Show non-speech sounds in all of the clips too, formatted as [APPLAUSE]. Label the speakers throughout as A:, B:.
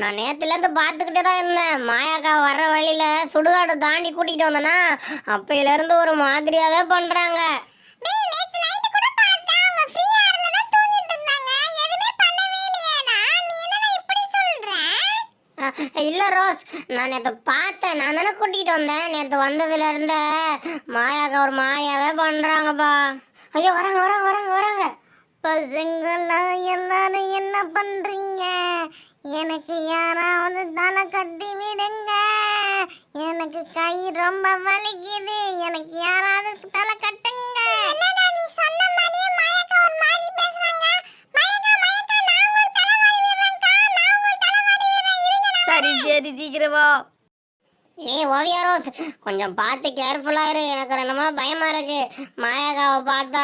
A: நான் நேத்துலேருந்து பார்த்துக்கிட்டே தான் இருந்தேன். மாயாக்கா வர்ற வழியில சுடுகாடு தாண்டி கூட்டிகிட்டு வந்தேனா அப்பையிலேருந்து ஒரு மாதிரியாவே பண்ணுறாங்க இல்ல ரோஸ் நான் நேற்று பார்த்தேன். நான் தானே கூட்டிகிட்டு வந்தேன். நேற்று வந்ததுல இருந்தே மாயாக்கா ஒரு மாயாவே பண்றாங்கப்பா. ஐயோ வராங்க வராங்க வராங்க. பசங்களா எல்லாரும் என்ன பண்றீங்க? எனக்கு யாராவது தலை கட்டி விடுங்க. எனக்கு கை ரொம்ப வலிக்குது. எனக்கு யாராவது தலை கட்டுங்க.
B: சரி சரி சீக்கிரம்
A: ஏய் ஓவியா ரோஸ் கொஞ்சம் பார்த்து கேர்ஃபுல்லாக இரு. எனக்கு என்னமோ பயமாக இருக்கு. மாயாக்காவை பார்த்தா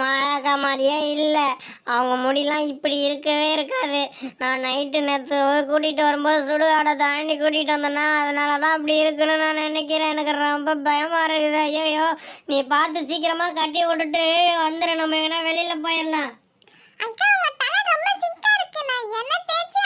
A: மாயாக்கா மாதிரியே இல்லை. அவங்க முடியெலாம் இப்படி இருக்கவே இருக்காது. நான் நைட்டு நேற்று கூட்டிகிட்டு வரும்போது சுடுகாடை தாண்டி கூட்டிகிட்டு வந்தேன்னா அதனால தான் அப்படி இருக்குன்னு நான் நினைக்கிறேன். எனக்கு ரொம்ப பயமாக இருக்குது. ஐயோ நீ பார்த்து சீக்கிரமாக கட்டி விட்டுட்டு வந்துடு நம்ம வேணால் வெளியில் போயிடலாம். அக்கா உங்க தலை ரொம்ப சிக்கா இருக்கு. நான் என்ன தேய்ச்சி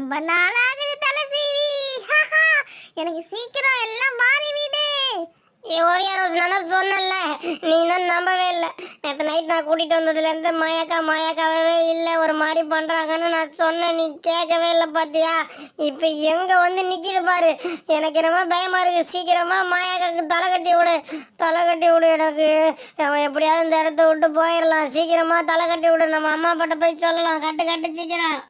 A: ரொம்ப நாளாகுது தலை சீவி எனக்கு சீக்கிரம் எல்லாம் மாறி வீடு ஓரியா ரோஸ் நான் சொன்னல நீ தான் நம்பவே இல்லை. நேற்று நைட் நான் கூட்டிகிட்டு வந்ததுலேருந்து மாயாக்கா மாயாக்காவே இல்லை. ஒரு மாதிரி பண்ணுறாங்கன்னு நான் சொன்னேன். நீ கேட்கவே இல்லை பார்த்தியா இப்போ எங்கே வந்து நிற்கிது பாரு. எனக்கு ரொம்ப பயமாக இருக்குது சீக்கிரமாக மாயாக்காக்கு தலை கட்டி விடு. தலை கட்டி விடு எனக்கு. அவன் எப்படியாவது இந்த இடத்த விட்டு போயிடலாம். சீக்கிரமாக தலை கட்டி விடு. நம்ம அம்மா பாட்ட போய் சொல்லலாம். கட்டு கட்டு சீக்கிரம்.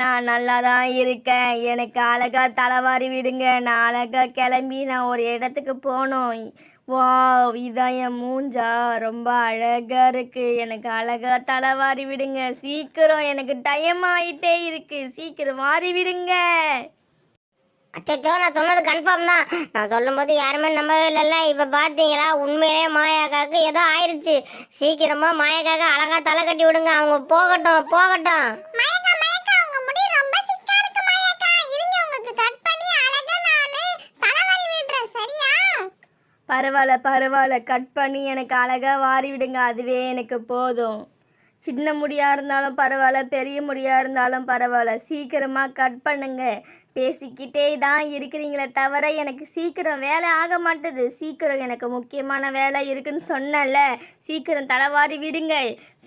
B: நான் நல்லா தான் இருக்கேன். எனக்கு அழகா தலைவாரி விடுங்க. நான் அழகா கிளம்பி நான் ஒரு இடத்துக்கு போகணும் வா இதான் என் மூஞ்சா? ரொம்ப அழகா இருக்கு. எனக்கு அழகா தலைவாரி விடுங்க. சீக்கிரம் எனக்கு டைம் ஆயிட்டே இருக்கு. சீக்கிரம் வாரி விடுங்க.
A: அச்சோ நான் சொன்னது கன்ஃபார்ம் தான். நான் சொல்லும்போது யாருமே நம்பவே இல்லைல்ல. இப்போ பார்த்தீங்களா உண்மையிலே மாயாக்காக்கு ஏதோ ஆயிடுச்சு சீக்கிரமா மாயாக்காக்கு அழகா தலை கட்டி விடுங்க. அவங்க போகட்டும் போகட்டும் மாயாக்கா மாயாக்கா உங்க முடி ரொம்ப சிக்கா இருக்கு மாயாக்கா இருங்க உங்களுக்கு கட் பண்ணி அழகா நானு தலைவாரி விடுறேன் சரியா
B: பரவாயில்ல பரவாயில்ல. கட் பண்ணி எனக்கு அழகாக வாரி விடுங்க. அதுவே எனக்கு போதும். சின்ன முடியா இருந்தாலும் பரவாயில்ல பெரிய முடியா இருந்தாலும் பரவாயில்ல. சீக்கிரமாக கட் பண்ணுங்க. பேசிக்கிட்டே தான் இருக்கிறீங்களே தவிர எனக்கு சீக்கிரம் வேலை ஆக மாட்டுது. சீக்கிரம் எனக்கு முக்கியமான வேலை இருக்குன்னு சொன்னல சீக்கிரம் தலைவாரி விடுங்க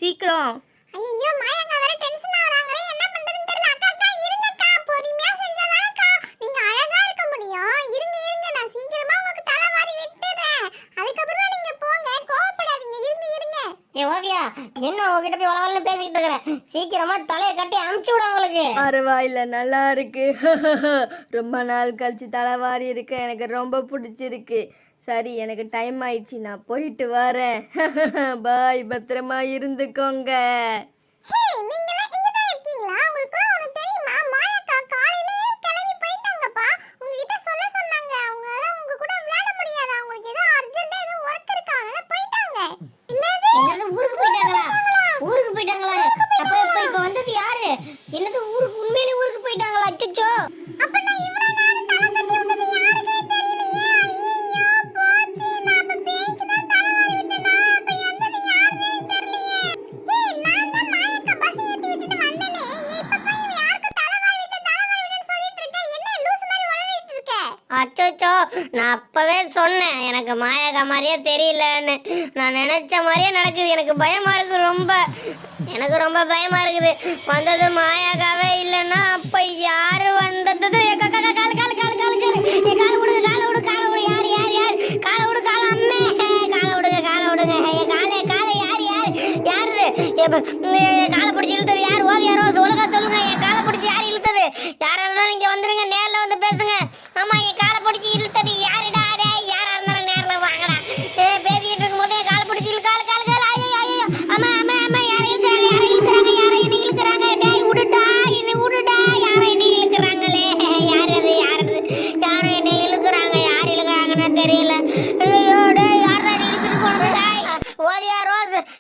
B: சீக்கிரம்
A: ஐயோ மாயாக்கா வேற டென்ஷன் ஆவறாங்களே என்ன பண்றதுன்னு தெரியல அக்கா அக்கா இருங்கக்கா பொறுமையா செஞ்சாதானக்கா நீங்க அழகா இருக்க முடியும் இருங்க இருங்க நான் சீக்கிரமா உங்களுக்கு தலைவாரி விட்டுறேன் அதுக்கப்புறமா நீங்க போங்க கோவப்படாதீங்க இருங்க இருங்க ஏ ஓவியா என்ன உங்ககிட்ட போய் வளவலன்னு பேசிக்கிட்டு இருக்கிறேன் சீக்கிரமா தலையை கட்டி அமுச்சு விட உங்களுக்கு
B: பரவாயில்ல நல்லா இருக்கு. [LAUGHS] ரொம்ப நாள் கழிச்சு தலைவாரி இருக்கு எனக்கு ரொம்ப பிடிச்சிருக்கு. சரி எனக்கு டைம் ஆயிடுச்சு நான் போயிட்டு வரேன். [LAUGHS] பாய் பத்திரமா இருந்துக்கோங்க.
A: அச்சோச்சோ நான் அப்பவே சொன்னேன் எனக்கு மாயக மாதிரியே தெரியலன்னு. நான் நினைச்ச மாதிரியே நடக்குது. எனக்கு பயமா இருக்கு ரொம்ப. எனக்கு ரொம்ப பயமா இருக்குது. வந்தது மாயகாவே இல்லைன்னா அப்ப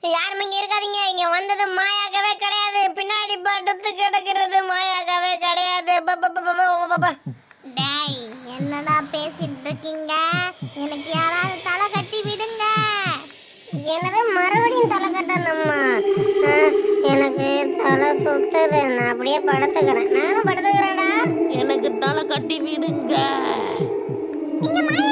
A: யாரும் இங்க இருக்காதீங்க. இங்க வந்தது மாயாகவே கிடையாது. பின்னாடி படுத்து கிடக்கிறது மாயாகவே கிடையாது.
C: டேய் என்னடா பேசிட்டு இருக்கீங்க? எனக்கு யாராவது தலை கட்டி விடுங்க.
A: எனது மறுபடியும் தலை கட்டணுமா? அஹ், எனக்கு தலை சுத்துது. நான் அப்படியே படுத்துக்கிறேன். நானும் படுத்துக்கிறேன்டா.
D: எனக்கு தலை கட்டி விடுங்க.
C: நீங்க மாயக்காவே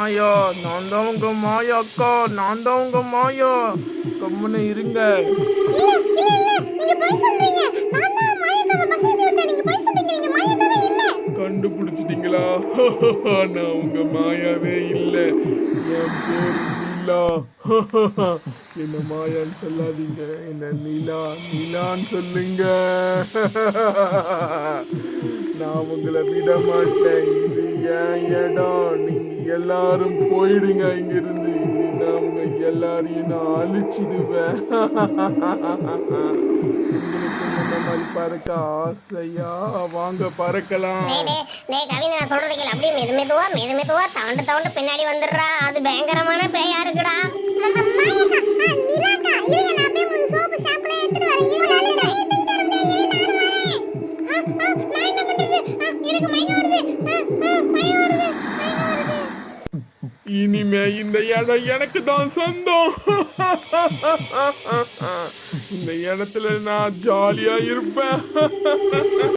E: மாயா நான் தான் உங்க மாயா. அக்கா நான் தான் உங்க மாயா கம்முன்னு இருங்க கண்டுபிடிச்சிட்டீங்களா? [LAUGHS] நான் உங்க மாயாவே இல்ல. என் பேர் நீலா. [LAUGHS] என்ன மாயான்னு சொல்லாதீங்க. என்ன நீலா? நீலான்னு சொல்லுங்க. [LAUGHS] நான் உங்களை விட மாட்டேன். இது என் இடம்? நீங்க எல்லாரும் போயிடுங்க இங்கிருந்து. நான் உங்க எல்லாரையும் நான் அழிச்சிடுவேன். மாதிரி பறக்க ஆசையா? வாங்க பறக்கலாம்.
A: டேய் நான் சொல்றது கேளு. அப்படியே மெது மெதுவா மெது மெதுவா தவண்டு தவண்டு பின்னாடி வந்துடுறா. அது பயங்கரமான பேயா இருக்குடா.
C: எனக்கு மயக்கம் வருது ஆ, ஆ, மயக்கம் வருது மயக்கம் வருது
E: இனிமே இந்த இடம் எனக்கு தான் சொந்தம். இந்த இடத்துல நான் ஜாலியா இருப்பேன்.